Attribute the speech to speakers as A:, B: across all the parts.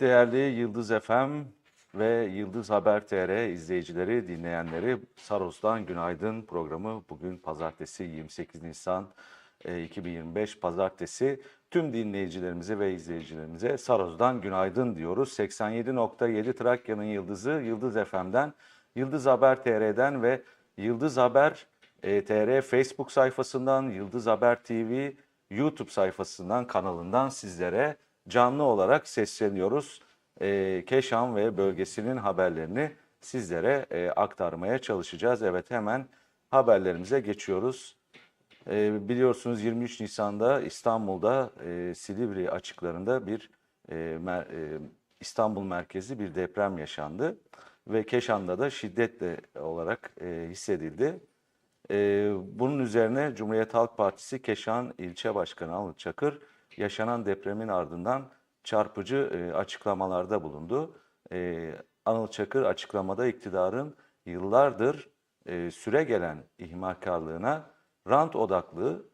A: Değerli Yıldız FM ve Yıldız Haber TR izleyicileri, dinleyenleri Saros'tan Günaydın programı bugün pazartesi 28 Nisan e, 2025 pazartesi. Tüm dinleyicilerimize ve izleyicilerimize Saros'dan günaydın diyoruz. 87.7 Trakya'nın Yıldızı Yıldız FM'den, Yıldız Haber TR'den ve Yıldız Haber e, TR Facebook sayfasından, Yıldız Haber TV YouTube sayfasından, kanalından sizlere canlı olarak sesleniyoruz. E, Keşan ve bölgesinin haberlerini sizlere e, aktarmaya çalışacağız. Evet hemen haberlerimize geçiyoruz. E, biliyorsunuz 23 Nisan'da İstanbul'da e, Silivri açıklarında bir e, mer- e, İstanbul merkezi bir deprem yaşandı ve Keşan'da da şiddetle olarak e, hissedildi. Ee, bunun üzerine Cumhuriyet Halk Partisi Keşan İlçe Başkanı Anıl Çakır yaşanan depremin ardından çarpıcı e, açıklamalarda bulundu. Ee, Anıl Çakır açıklamada iktidarın yıllardır e, süre gelen ihmalkarlığına, rant odaklı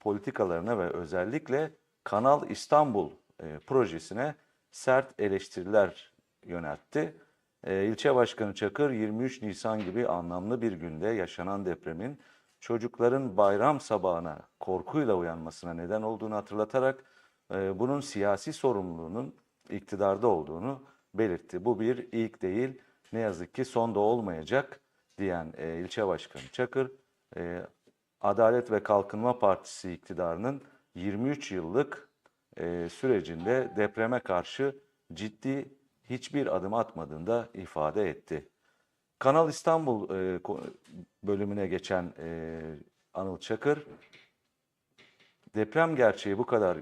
A: politikalarına ve özellikle Kanal İstanbul e, projesine sert eleştiriler yöneltti. E, İlçe Başkanı Çakır 23 Nisan gibi anlamlı bir günde yaşanan depremin çocukların bayram sabahına korkuyla uyanmasına neden olduğunu hatırlatarak e, bunun siyasi sorumluluğunun iktidarda olduğunu belirtti. Bu bir ilk değil, ne yazık ki son da olmayacak diyen e, ilçe başkanı Çakır, e, Adalet ve Kalkınma Partisi iktidarının 23 yıllık e, sürecinde depreme karşı ciddi hiçbir adım atmadığını da ifade etti. Kanal İstanbul e, bölümüne geçen e, Anıl Çakır, deprem gerçeği bu kadar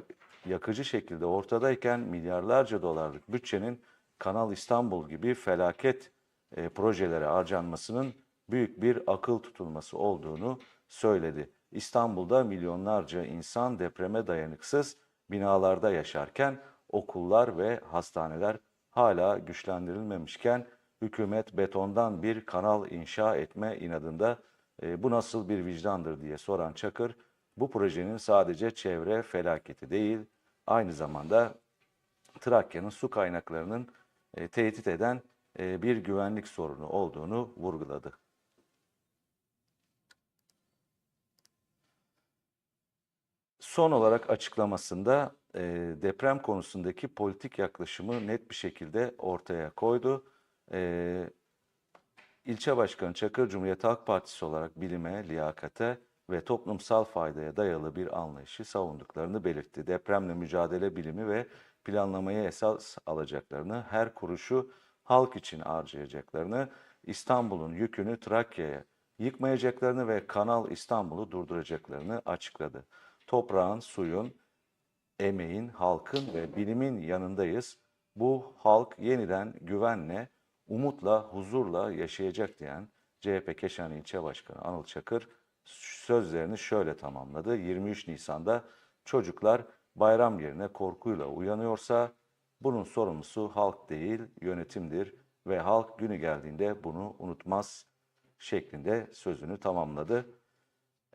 A: yakıcı şekilde ortadayken milyarlarca dolarlık bütçenin Kanal İstanbul gibi felaket e, projelere harcanmasının büyük bir akıl tutulması olduğunu söyledi. İstanbul'da milyonlarca insan depreme dayanıksız binalarda yaşarken okullar ve hastaneler hala güçlendirilmemişken hükümet betondan bir kanal inşa etme inadında e, bu nasıl bir vicdandır diye soran Çakır, bu projenin sadece çevre felaketi değil, aynı zamanda Trakya'nın su kaynaklarının e, tehdit eden e, bir güvenlik sorunu olduğunu vurguladı. Son olarak açıklamasında e, deprem konusundaki politik yaklaşımı net bir şekilde ortaya koydu. E, İlçe Başkanı Çakır Cumhuriyet Halk Partisi olarak bilime, liyakate ve toplumsal faydaya dayalı bir anlayışı savunduklarını belirtti. Depremle mücadele bilimi ve planlamayı esas alacaklarını, her kuruşu halk için harcayacaklarını, İstanbul'un yükünü Trakya'ya yıkmayacaklarını ve Kanal İstanbul'u durduracaklarını açıkladı. Toprağın, suyun, emeğin, halkın ve bilimin yanındayız. Bu halk yeniden güvenle, umutla, huzurla yaşayacak diyen CHP Keşan İlçe Başkanı Anıl Çakır sözlerini şöyle tamamladı. 23 Nisan'da çocuklar bayram yerine korkuyla uyanıyorsa bunun sorumlusu halk değil yönetimdir ve halk günü geldiğinde bunu unutmaz şeklinde sözünü tamamladı.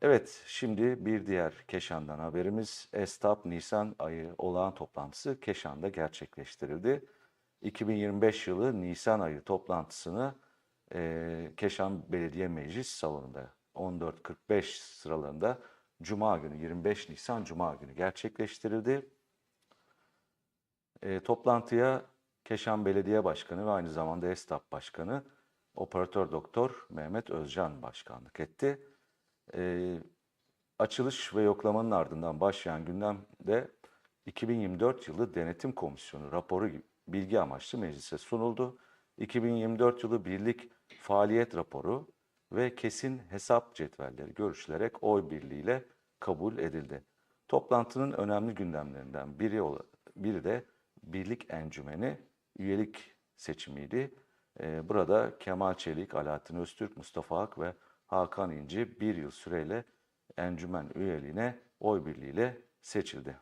A: Evet, şimdi bir diğer Keşan'dan haberimiz. Estap Nisan ayı olağan toplantısı Keşan'da gerçekleştirildi. 2025 yılı Nisan ayı toplantısını eee, Keşan Belediye Meclis Salonu'nda 14.45 sıralarında Cuma günü 25 Nisan Cuma günü gerçekleştirildi. E, toplantıya Keşan Belediye Başkanı ve aynı zamanda Estap Başkanı Operatör Doktor Mehmet Özcan başkanlık etti. E, açılış ve yoklamanın ardından başlayan gündemde 2024 yılı Denetim Komisyonu raporu bilgi amaçlı meclise sunuldu. 2024 yılı birlik faaliyet raporu ve kesin hesap cetvelleri görüşülerek oy birliğiyle kabul edildi. Toplantının önemli gündemlerinden biri, biri de Birlik Encümeni üyelik seçimiydi. Ee, burada Kemal Çelik, Alaaddin Öztürk, Mustafa Ak ve Hakan İnci bir yıl süreyle encümen üyeliğine oy birliğiyle seçildi.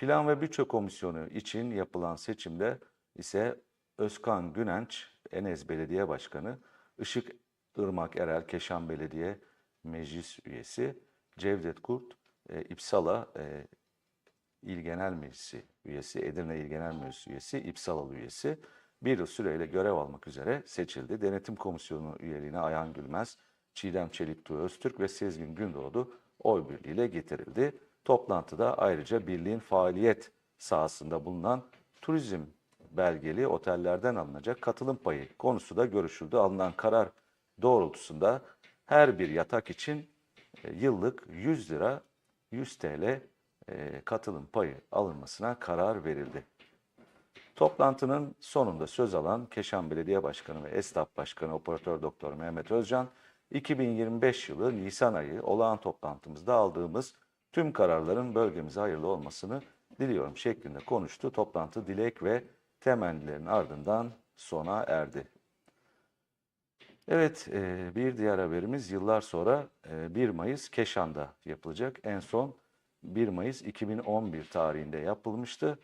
A: Plan ve Bütçe Komisyonu için yapılan seçimde ise Özkan Günenç, Enes Belediye Başkanı, Işık Irmak Erel, Keşan Belediye Meclis Üyesi, Cevdet Kurt, e, İpsala e, İl Genel Meclisi üyesi, Edirne İl Genel Meclisi üyesi, İpsalalı üyesi bir yıl süreyle görev almak üzere seçildi. Denetim Komisyonu üyeliğine Ayhan Gülmez, Çiğdem Çelik Öztürk ve Sezgin Gündoğdu oy birliğiyle getirildi. Toplantıda ayrıca birliğin faaliyet sahasında bulunan turizm belgeli otellerden alınacak katılım payı konusu da görüşüldü. Alınan karar doğrultusunda her bir yatak için e, yıllık 100 lira 100 TL e, katılım payı alınmasına karar verildi. Toplantının sonunda söz alan Keşan Belediye Başkanı ve Esnaf Başkanı Operatör Doktor Mehmet Özcan, 2025 yılı Nisan ayı olağan toplantımızda aldığımız tüm kararların bölgemize hayırlı olmasını diliyorum şeklinde konuştu. Toplantı dilek ve temennilerin ardından sona erdi. Evet, e, bir diğer haberimiz yıllar sonra e, 1 Mayıs Keşan'da yapılacak. En son 1 Mayıs 2011 tarihinde yapılmıştı.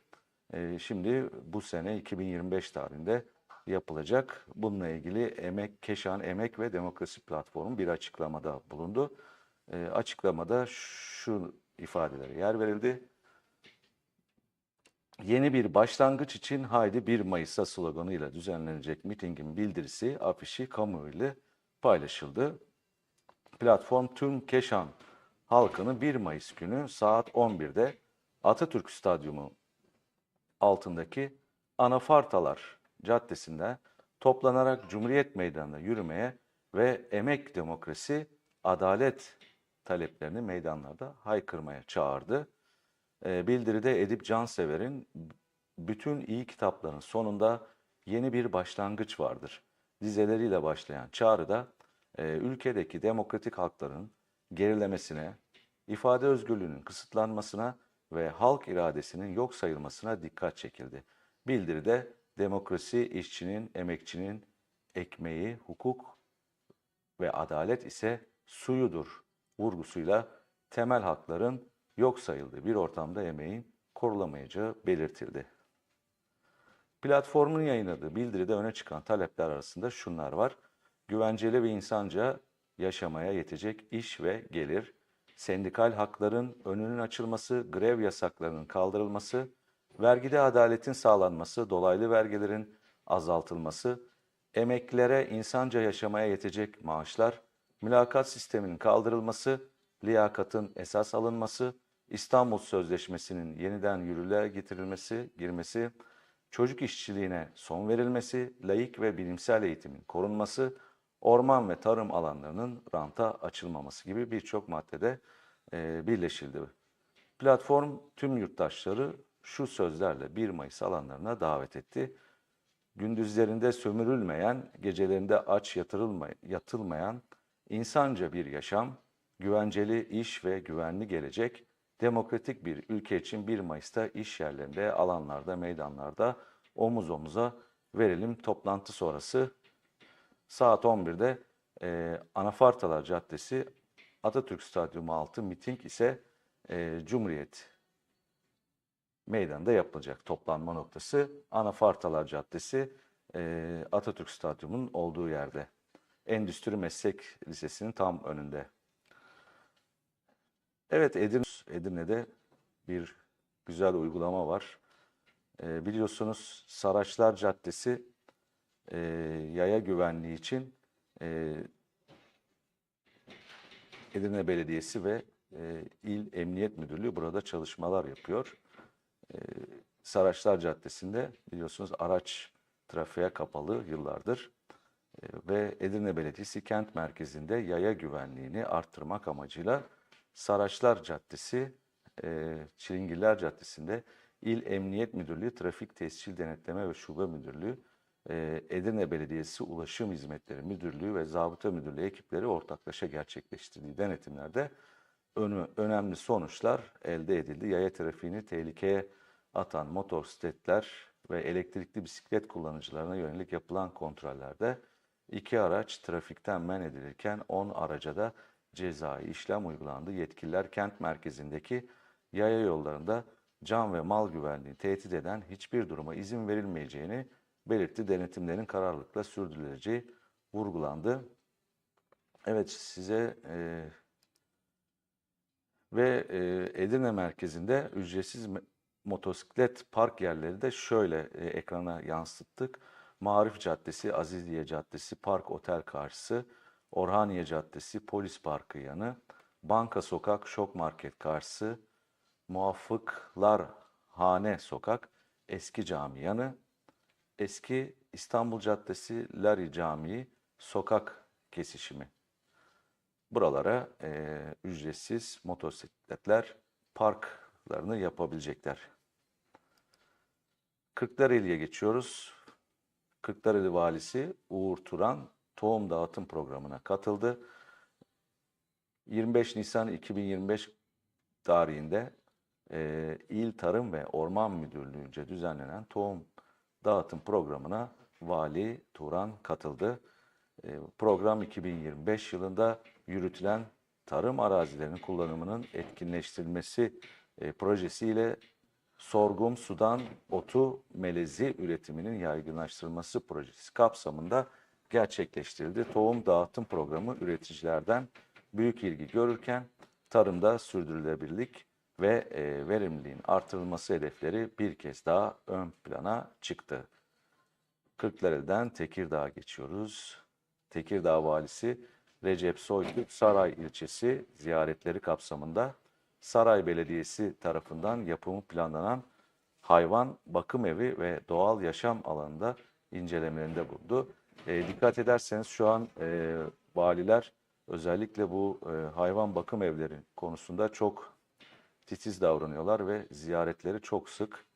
A: E, Şimdi bu sene 2025 tarihinde yapılacak. Bununla ilgili Emek Keşan Emek ve Demokrasi Platformu bir açıklamada bulundu. E, Açıklamada şu ifadelere yer verildi. Yeni bir başlangıç için haydi 1 Mayıs'a sloganıyla düzenlenecek mitingin bildirisi, afişi kamuoyuyla paylaşıldı. Platform tüm Keşan halkını 1 Mayıs günü saat 11'de Atatürk Stadyumu altındaki Anafartalar Caddesi'nde toplanarak Cumhuriyet Meydanı'na yürümeye ve emek demokrasi, adalet taleplerini meydanlarda haykırmaya çağırdı. E, Bildiride Edip Cansever'in bütün iyi kitapların sonunda yeni bir başlangıç vardır. Dizeleriyle başlayan çağrıda e, ülkedeki demokratik hakların gerilemesine, ifade özgürlüğünün kısıtlanmasına ve halk iradesinin yok sayılmasına dikkat çekildi. Bildiride demokrasi işçinin, emekçinin ekmeği, hukuk ve adalet ise suyudur vurgusuyla temel hakların yok sayıldığı bir ortamda emeğin korulamayacağı belirtildi. Platformun yayınladığı bildiride öne çıkan talepler arasında şunlar var. Güvenceli ve insanca yaşamaya yetecek iş ve gelir, sendikal hakların önünün açılması, grev yasaklarının kaldırılması, vergide adaletin sağlanması, dolaylı vergilerin azaltılması, emeklilere insanca yaşamaya yetecek maaşlar, mülakat sisteminin kaldırılması, liyakatın esas alınması, İstanbul Sözleşmesi'nin yeniden yürürlüğe getirilmesi, girmesi, çocuk işçiliğine son verilmesi, layık ve bilimsel eğitimin korunması, orman ve tarım alanlarının ranta açılmaması gibi birçok maddede e, birleşildi. Platform tüm yurttaşları şu sözlerle 1 Mayıs alanlarına davet etti. Gündüzlerinde sömürülmeyen, gecelerinde aç yatırılma, yatılmayan, insanca bir yaşam, güvenceli iş ve güvenli gelecek, demokratik bir ülke için 1 Mayıs'ta iş yerlerinde, alanlarda, meydanlarda omuz omuza verelim. Toplantı sonrası saat 11'de e, Anafartalar Caddesi Atatürk Stadyumu altı miting ise e, Cumhuriyet Meydanı'nda yapılacak toplanma noktası. Anafartalar Caddesi e, Atatürk Stadyumu'nun olduğu yerde. Endüstri Meslek Lisesi'nin tam önünde. Evet Edirne, Edirne'de bir güzel uygulama var. E, biliyorsunuz Saraçlar Caddesi e, yaya güvenliği için e, Edirne Belediyesi ve e, İl Emniyet Müdürlüğü burada çalışmalar yapıyor. E, Saraçlar Caddesi'nde biliyorsunuz araç trafiğe kapalı yıllardır ve Edirne Belediyesi kent merkezinde yaya güvenliğini arttırmak amacıyla Saraçlar Caddesi, e, Çilingirler Caddesi'nde İl Emniyet Müdürlüğü Trafik Tescil Denetleme ve Şube Müdürlüğü, e, Edirne Belediyesi Ulaşım Hizmetleri Müdürlüğü ve Zabıta Müdürlüğü ekipleri ortaklaşa gerçekleştirdiği denetimlerde önü, önemli sonuçlar elde edildi. Yaya trafiğini tehlikeye atan motosikletler ve elektrikli bisiklet kullanıcılarına yönelik yapılan kontrollerde iki araç trafikten men edilirken 10 araca da cezai işlem uygulandı. Yetkililer kent merkezindeki yaya yollarında can ve mal güvenliğini tehdit eden hiçbir duruma izin verilmeyeceğini belirtti. Denetimlerin kararlılıkla sürdürüleceği vurgulandı. Evet size e, Ve e, Edirne merkezinde ücretsiz motosiklet park yerleri de şöyle e, ekrana yansıttık. Marif Caddesi, Aziziye Caddesi, Park Otel karşısı, Orhaniye Caddesi, Polis Parkı yanı, Banka Sokak, Şok Market karşısı, Muvaffıklar Hane Sokak, Eski Cami yanı, Eski İstanbul Caddesi, Lari Camii, sokak kesişimi. Buralara e, ücretsiz motosikletler parklarını yapabilecekler. Kırklareli'ye geçiyoruz. Kırklareli Valisi Uğur Turan tohum dağıtım programına katıldı. 25 Nisan 2025 tarihinde e, İl Tarım ve Orman Müdürlüğü'nce düzenlenen tohum dağıtım programına Vali Turan katıldı. E, program 2025 yılında yürütülen tarım arazilerinin kullanımının etkinleştirilmesi e, projesiyle sorgum sudan otu melezi üretiminin yaygınlaştırılması projesi kapsamında gerçekleştirildi. Tohum dağıtım programı üreticilerden büyük ilgi görürken tarımda sürdürülebilirlik ve e, verimliliğin artırılması hedefleri bir kez daha ön plana çıktı. Kırklareli'den Tekirdağ'a geçiyoruz. Tekirdağ Valisi Recep Soytürk Saray ilçesi ziyaretleri kapsamında Saray Belediyesi tarafından yapımı planlanan hayvan bakım evi ve doğal yaşam alanında incelemelerinde bulundu. E, dikkat ederseniz şu an e, valiler özellikle bu e, hayvan bakım evleri konusunda çok titiz davranıyorlar ve ziyaretleri çok sık.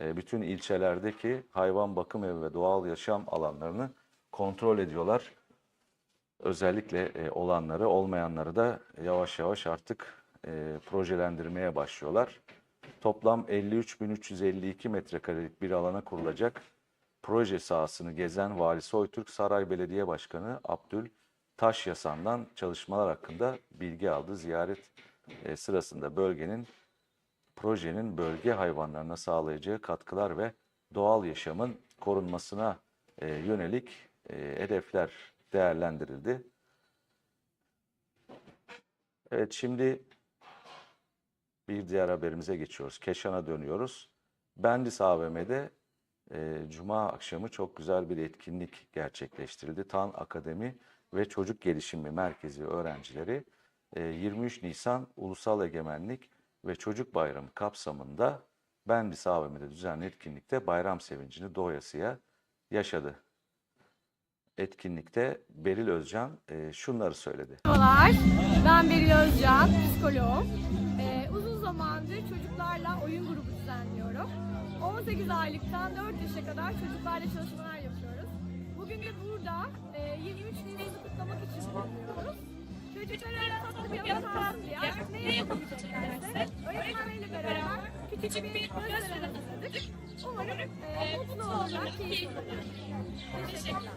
A: E, bütün ilçelerdeki hayvan bakım evi ve doğal yaşam alanlarını kontrol ediyorlar. Özellikle e, olanları, olmayanları da yavaş yavaş artık e, projelendirmeye başlıyorlar. Toplam 53.352 metrekarelik bir alana kurulacak proje sahasını gezen Vali Soytürk, Saray Belediye Başkanı Abdül Taşyasan'dan çalışmalar hakkında bilgi aldı. Ziyaret e, sırasında bölgenin projenin bölge hayvanlarına sağlayacağı katkılar ve doğal yaşamın korunmasına e, yönelik e, hedefler değerlendirildi. Evet şimdi bir diğer haberimize geçiyoruz. Keşan'a dönüyoruz. Bendis AVM'de e, Cuma akşamı çok güzel bir etkinlik gerçekleştirildi. Tan Akademi ve Çocuk Gelişimi Merkezi öğrencileri e, 23 Nisan Ulusal Egemenlik ve Çocuk Bayramı kapsamında Bendis AVM'de düzenli etkinlikte bayram sevincini doyasıya yaşadı. Etkinlikte Beril Özcan e, şunları söyledi.
B: Merhabalar, ben Beril Özcan, psikoloğum. 18 aylıktan 4 yaşa kadar çocuklarla çalışmalar yapıyoruz. Bugün de burada e, 23 Nisan'ı kutlamak için bulunuyoruz. Çocuklara tatlı bir oyun hazırlayan ne yapabileceklerse öğretmenleriyle beraber küçük bir gösteri hazırladık. Umarım e, mutlu olurlar, keyifli olurlar. Teşekkürler.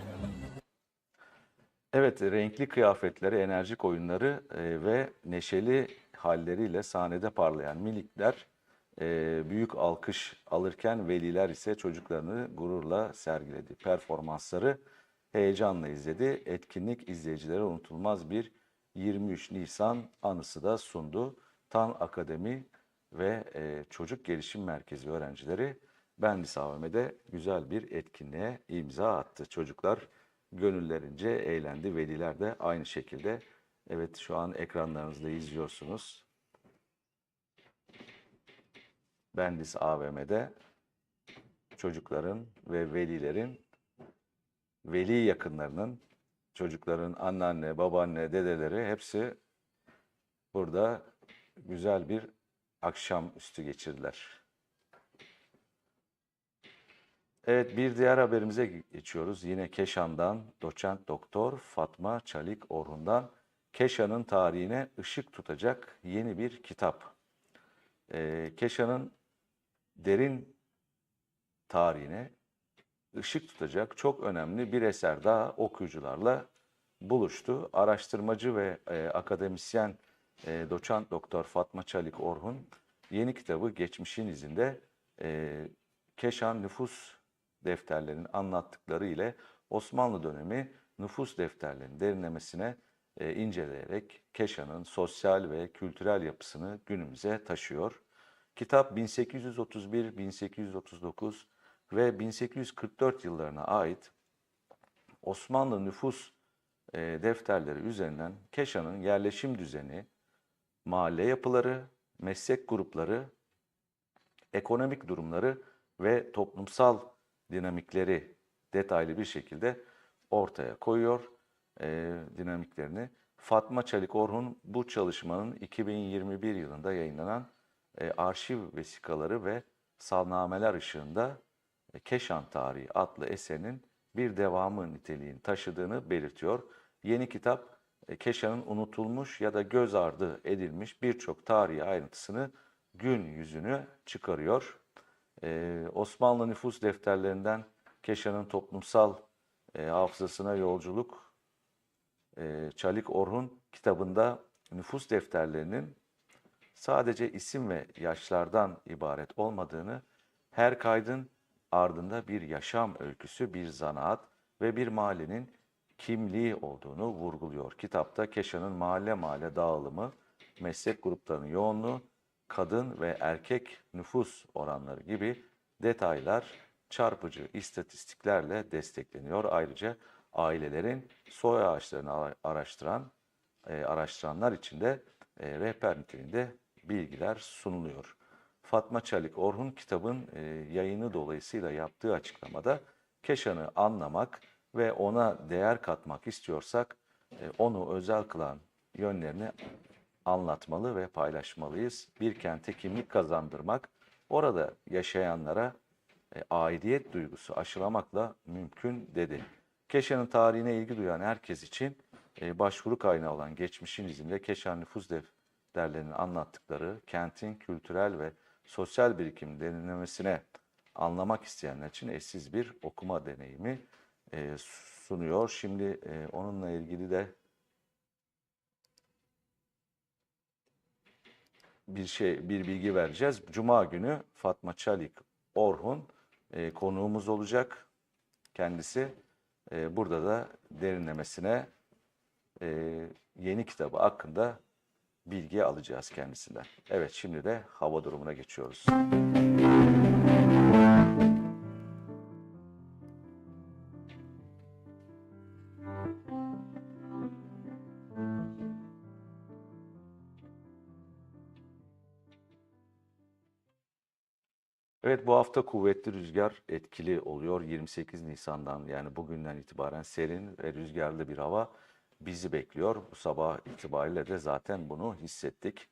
A: Evet, renkli kıyafetleri, enerjik oyunları e, ve neşeli halleriyle sahnede parlayan minikler e, büyük alkış alırken veliler ise çocuklarını gururla sergiledi. Performansları heyecanla izledi. Etkinlik izleyicilere unutulmaz bir 23 Nisan anısı da sundu. Tan Akademi ve e, Çocuk Gelişim Merkezi öğrencileri Bendis AVM'de güzel bir etkinliğe imza attı. Çocuklar gönüllerince eğlendi. Veliler de aynı şekilde. Evet şu an ekranlarınızda izliyorsunuz. Bendis AVM'de çocukların ve velilerin, veli yakınlarının, çocukların anneanne, babaanne, dedeleri hepsi burada güzel bir akşamüstü geçirdiler. Evet bir diğer haberimize geçiyoruz. Yine Keşan'dan doçent doktor Fatma Çalik Orhun'dan Keşan'ın tarihine ışık tutacak yeni bir kitap. Ee, Keşan'ın derin tarihine ışık tutacak çok önemli bir eser daha okuyucularla buluştu. Araştırmacı ve e, akademisyen e, doçent doktor Fatma Çalik Orhun yeni kitabı Geçmişin izinde e, Keşan nüfus defterlerinin anlattıkları ile Osmanlı dönemi nüfus defterlerinin derinlemesine e, inceleyerek Keşan'ın sosyal ve kültürel yapısını günümüze taşıyor. Kitap 1831, 1839 ve 1844 yıllarına ait Osmanlı nüfus e, defterleri üzerinden Keşan'ın yerleşim düzeni, mahalle yapıları, meslek grupları, ekonomik durumları ve toplumsal dinamikleri detaylı bir şekilde ortaya koyuyor e, dinamiklerini. Fatma Çelik Orhun bu çalışmanın 2021 yılında yayınlanan e, arşiv vesikaları ve salnameler ışığında e, Keşan Tarihi adlı eserinin bir devamı niteliğini taşıdığını belirtiyor. Yeni kitap e, Keşan'ın unutulmuş ya da göz ardı edilmiş birçok tarihi ayrıntısını gün yüzünü çıkarıyor. Ee, Osmanlı nüfus defterlerinden Keşan'ın toplumsal e, hafızasına yolculuk e, Çalik Orhun kitabında nüfus defterlerinin sadece isim ve yaşlardan ibaret olmadığını, her kaydın ardında bir yaşam öyküsü, bir zanaat ve bir mahallenin kimliği olduğunu vurguluyor. Kitapta Keşan'ın mahalle mahalle dağılımı, meslek gruplarının yoğunluğu, kadın ve erkek nüfus oranları gibi detaylar çarpıcı istatistiklerle destekleniyor. Ayrıca ailelerin soy ağaçlarını ara- araştıran e, araştıranlar için de e, rehber niteliğinde bilgiler sunuluyor. Fatma Çalik Orhun kitabın e, yayını dolayısıyla yaptığı açıklamada Keşan'ı anlamak ve ona değer katmak istiyorsak e, onu özel kılan yönlerini anlatmalı ve paylaşmalıyız. Bir kente kimlik kazandırmak, orada yaşayanlara e, aidiyet duygusu aşılamakla mümkün dedi. Keşan'ın tarihine ilgi duyan herkes için e, başvuru kaynağı olan geçmişin izinde Keşan nüfus defterlerinin anlattıkları kentin kültürel ve sosyal birikim derinlemesine anlamak isteyenler için eşsiz bir okuma deneyimi e, sunuyor. Şimdi e, onunla ilgili de bir şey bir bilgi vereceğiz. Cuma günü Fatma Çalik Orhun e, konuğumuz olacak. Kendisi e, burada da derinlemesine e, yeni kitabı hakkında bilgi alacağız kendisinden. Evet şimdi de hava durumuna geçiyoruz. Evet bu hafta kuvvetli rüzgar etkili oluyor. 28 Nisan'dan yani bugünden itibaren serin ve rüzgarlı bir hava bizi bekliyor. Bu sabah itibariyle de zaten bunu hissettik.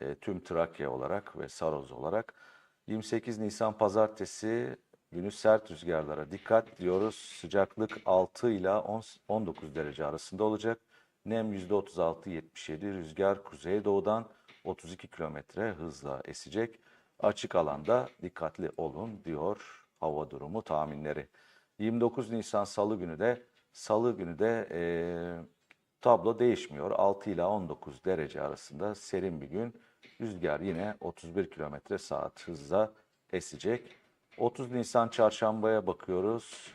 A: E, tüm Trakya olarak ve Saroz olarak. 28 Nisan pazartesi günü sert rüzgarlara dikkat diyoruz. Sıcaklık 6 ile 10 19 derece arasında olacak. Nem %36-77, rüzgar kuzeydoğudan 32 kilometre hızla esecek. Açık alanda dikkatli olun diyor hava durumu tahminleri. 29 Nisan Salı günü de Salı günü de eee, tablo değişmiyor. 6 ile 19 derece arasında serin bir gün. Rüzgar yine 31 kilometre saat hızla esecek. 30 Nisan Çarşamba'ya bakıyoruz.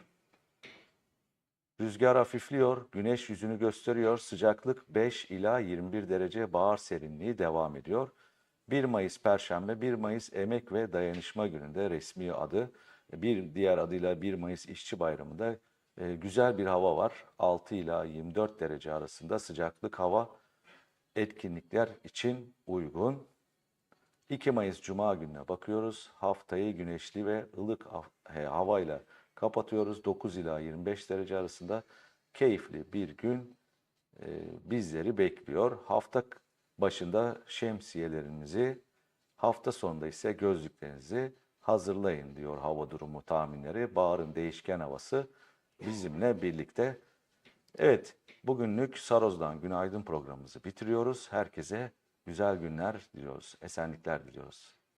A: Rüzgar hafifliyor, güneş yüzünü gösteriyor. Sıcaklık 5 ila 21 derece bahar serinliği devam ediyor. 1 Mayıs Perşembe, 1 Mayıs Emek ve Dayanışma Günü'nde resmi adı. Bir diğer adıyla 1 Mayıs İşçi Bayramı'nda e, güzel bir hava var. 6 ila 24 derece arasında sıcaklık hava etkinlikler için uygun. 2 Mayıs Cuma gününe bakıyoruz. Haftayı güneşli ve ılık havayla kapatıyoruz. 9 ila 25 derece arasında keyifli bir gün e, bizleri bekliyor. Hafta başında şemsiyelerinizi, hafta sonunda ise gözlüklerinizi hazırlayın diyor hava durumu tahminleri. Baharın değişken havası bizimle birlikte. Evet, bugünlük Saroz'dan Günaydın programımızı bitiriyoruz. Herkese güzel günler diliyoruz, esenlikler diliyoruz.